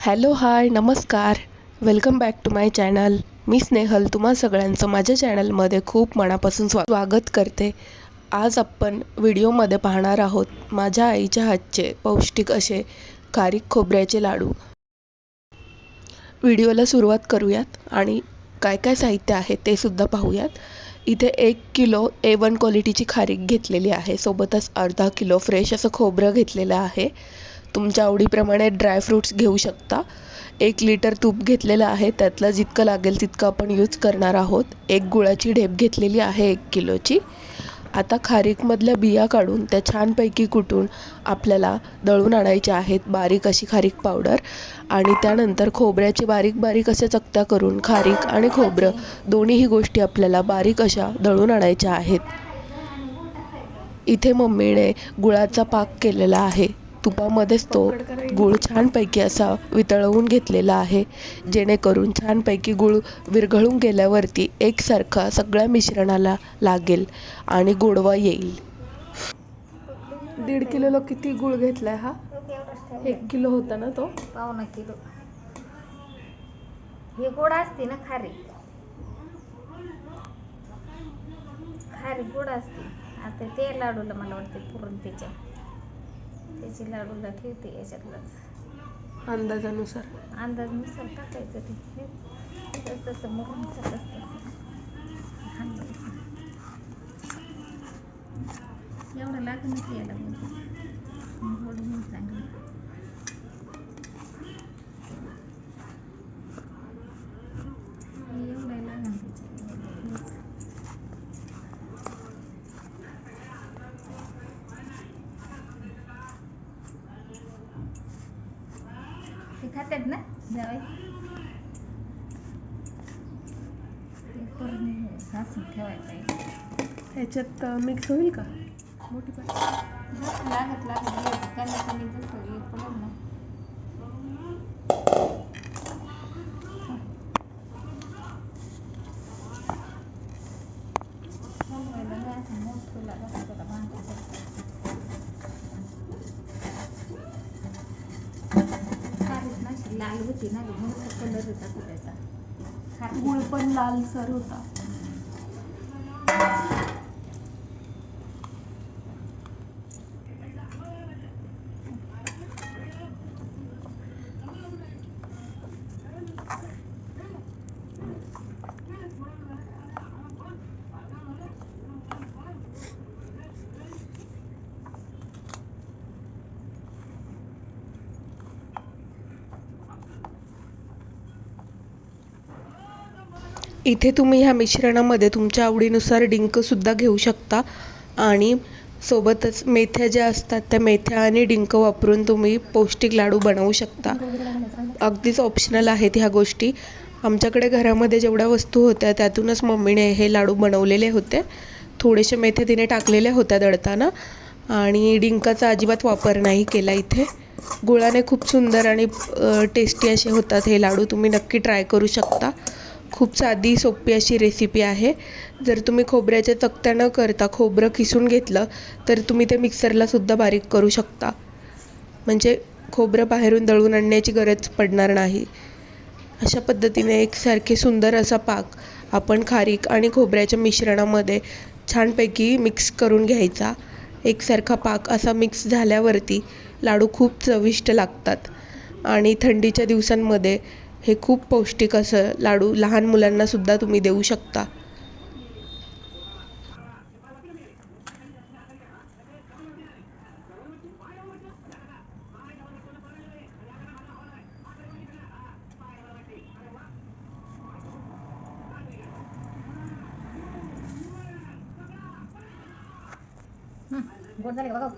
Hello hi नमस्कार. Welcome back to my channel. मी स्नेहल तुम्हा सगळ्यांचं माझ्या चॅनलमध्ये खूप मनापासून स्वागत करते. आज आपण व्हिडिओमध्ये पाहणार आहोत माझ्या आईच्या हातचे पौष्टिक असे खारीक खोबऱ्याचे लाडू. व्हिडिओला सुरुवात करूयात आणि काय काय साहित्य आहे ते सुद्धा पाहूयात. इथे एक किलो ए वन क्वालिटीची खारीक घेतलेली आहे. सोबतच अर्धा किलो फ्रेश असं खोबरं घेतलेलं आहे. तुमच्या आवडीप्रमाणे ड्रायफ्रूट्स घेऊ शकता. एक लिटर तूप घेतलेलं आहे त्यातलं जितकं लागेल तितकं आपण यूज करणार आहोत. एक गुळाची ढेप घेतलेली आहे एक किलोची. आता खारीकमधल्या बिया काढून त्या छानपैकी कुटून आपल्याला दळून आणायच्या आहेत बारीक अशी खारीक पावडर आणि त्यानंतर खोबऱ्याची बारीक बारीक अशा चकत्या करून खारीक आणि खोबरं दोन्हीही गोष्टी आपल्याला बारीक अशा दळून आणायच्या आहेत. इथे मम्मीने गुळाचा पाक केलेला आहे. तुपामध्येच तो गूळ छानपैकी असा वितळवून घेतलेला आहे. जेणेकरून छानपैकी गूळ विरघळून गेल्यावरती एकसारखा सगळ्या मिश्रणाला लागेल आणि गोडवा येईल. दीड किलोला किती गूळ घेतलाय हा? एक किलो होता ना तो? पावणा किलो. हे गोड असते ना खारी. खारी गोड असते. आता ते लाडूला मला वाटते पुरण त्याच्या त्याची लाडूला ठेवते याच्यातलंच अंदाजानुसार. अंदाजनुसार टाकायचं ते. तसं तसं मुरून तसं एवढं लागणच यायला गोड होऊन चांगलं ते खातात ना करून सासून ठेवायला पाहिजे ह्याच्यात मिक्स होईल का? मोठी जसं लागत लागत कमी जसं हे पडेल ना हलवायला नाही असं मोठं लागत त्याला भांड्याचं. खारीक ना अशी लाल होती ना ग, म्हणून कलर होता तो त्याचा गुळ पण लालसर होता. इथे तुम्ही ह्या मिश्रणामध्ये तुमच्या आवडीनुसार डिंकसुद्धा घेऊ शकता. आणि सोबतच मेथ्या ज्या असतात त्या मेथ्या आणि डिंक वापरून तुम्ही पौष्टिक लाडू बनवू शकता. अगदीच ऑप्शनल आहेत ह्या गोष्टी. आमच्याकडे घरामध्ये जेवढ्या वस्तू होत्या त्यातूनच मम्मीने हे लाडू बनवलेले होते. थोडेसे मेथे तिने टाकलेल्या होत्या दळताना. आणि डिंकाचा अजिबात वापर नाही केला इथे. गुळाने खूप सुंदर आणि टेस्टी असे होतात हे लाडू. तुम्ही नक्की ट्राय करू शकता. खूप साधी सोपी अशी रेसिपी आहे. जर तुम्ही खोबऱ्याच्या चकत्या न करता खोबरं किसून घेतलं तर तुम्ही ते मिक्सरलासुद्धा बारीक करू शकता. म्हणजे खोबरं बाहेरून दळून आणण्याची गरज पडणार नाही. अशा पद्धतीने एकसारखे सुंदर असा पाक आपण खारीक आणि खोबऱ्याच्या मिश्रणामध्ये छानपैकी मिक्स करून घ्यायचा. एकसारखा पाक असा मिक्स झाल्यावरती लाडू खूप चविष्ट लागतात. आणि थंडीच्या दिवसांमध्ये हे खूप पौष्टिक असं लाडू लहान मुलांना सुद्धा तुम्ही देऊ शकता. हं, झाले बघा.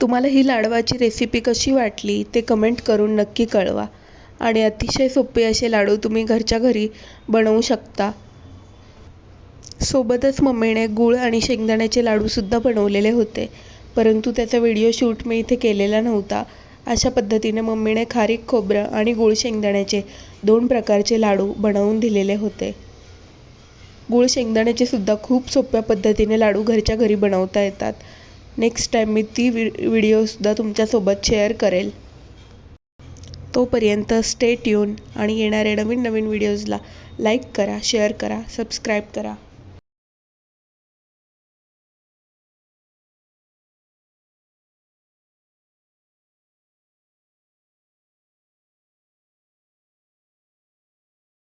तुम्हाला ही लाडवाची रेसिपी कशी वाटली ते कमेंट करून नक्की कळवा. आणि अतिशय सोपे असे लाडू तुम्ही घरच्या घरी बनवू शकता. सोबतच मम्मीने गूळ आणि शेंगदाण्याचे लाडूसुद्धा बनवलेले होते परंतु त्याचा व्हिडिओ शूट मी इथे केलेला नव्हता. अशा पद्धतीने मम्मीने खारीक खोबरं आणि गूळ शेंगदाण्याचे दोन प्रकारचे लाडू बनवून दिलेले होते. गूळ शेंगदाण्याचे सुद्धा खूप सोप्या पद्धतीने लाडू घरच्या घरी बनवता येतात. नेक्स्ट टाईम मी ती वि व्हिडिओसुद्धा तुमच्यासोबत शेअर करेल. तोपर्यंत स्टे ट्यून आणि येणाऱ्या नवीन नवीन व्हिडिओजला लाईक करा शेअर करा सबस्क्राईब करा.